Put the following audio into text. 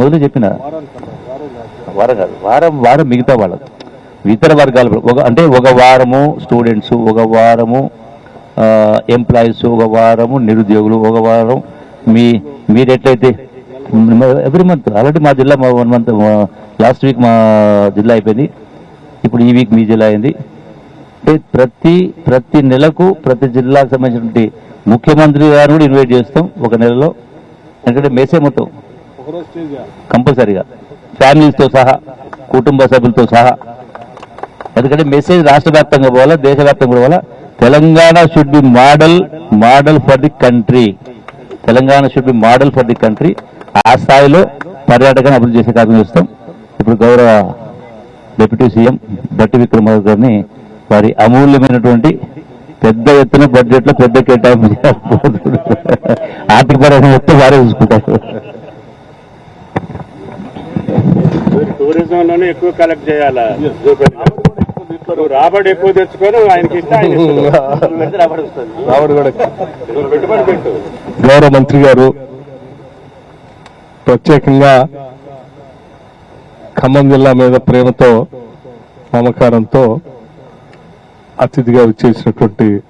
మొదలు చెప్పిన. వారం కాదు వారం వారం మిగతా వాళ్ళకు ఇతర వర్గాలు ఒక అంటే ఒక వారము స్టూడెంట్స్ ఒక వారము ఎంప్లాయీస్ ఒక వారము నిరుద్యోగులు ఒక వారం మీ మీరు ఎట్లయితే ఎవ్రీ మంత్ ఆల్రెడీ మా జిల్లా వన్ మంత్ లాస్ట్ వీక్ మా జిల్లా అయిపోయింది. ఇప్పుడు ఈ వీక్ మీ జిల్లా అయింది. అంటే ప్రతి ప్రతి నెలకు ప్రతి జిల్లాకు సంబంధించినటువంటి ముఖ్యమంత్రి గారు కూడా ఇన్వైట్ చేస్తాం ఒక నెలలో. ఎందుకంటే మేసే మొత్తం. కంపల్సరీగా. ఫ్యామిలీస్తో సహా కుటుంబ సభ్యులతో సహా. ఎందుకంటే మెసేజ్ రాష్ట్ర వ్యాప్తంగా పోవాలా దేశవ్యాప్తంగా వ్యాప్తంగా పోవాలా? Telangana should be model model for the country Telangana should be model for the country ఆ స్థాయిలో పర్యాటకాన్ని అభివృద్ధి చేసే కార్యక్రమం చేస్తాం. ఇప్పుడు గౌరవ డిప్యూటీ సీఎం బట్టి విక్రమార్ గారిని వారి అమూల్యమైనటువంటి పెద్ద ఎత్తున బడ్జెట్లో పెద్ద కేటాయింపు ఆర్థిక పరంగా మొత్తం వారే చూసుకుంటారు. టూరిజం లోనే ఎక్కువ కలెక్ట్ చేయాలా? రాబడి ఎక్కువ తెచ్చుకొని ఆయనకి ఆయన పెట్టుబడి పెట్టు. గౌరవ మంత్రి గారు ప్రత్యేకంగా ఖమ్మం జిల్లా మీద ప్రేమతో మమకారంతో అతిథిగా వచ్చేసినటువంటి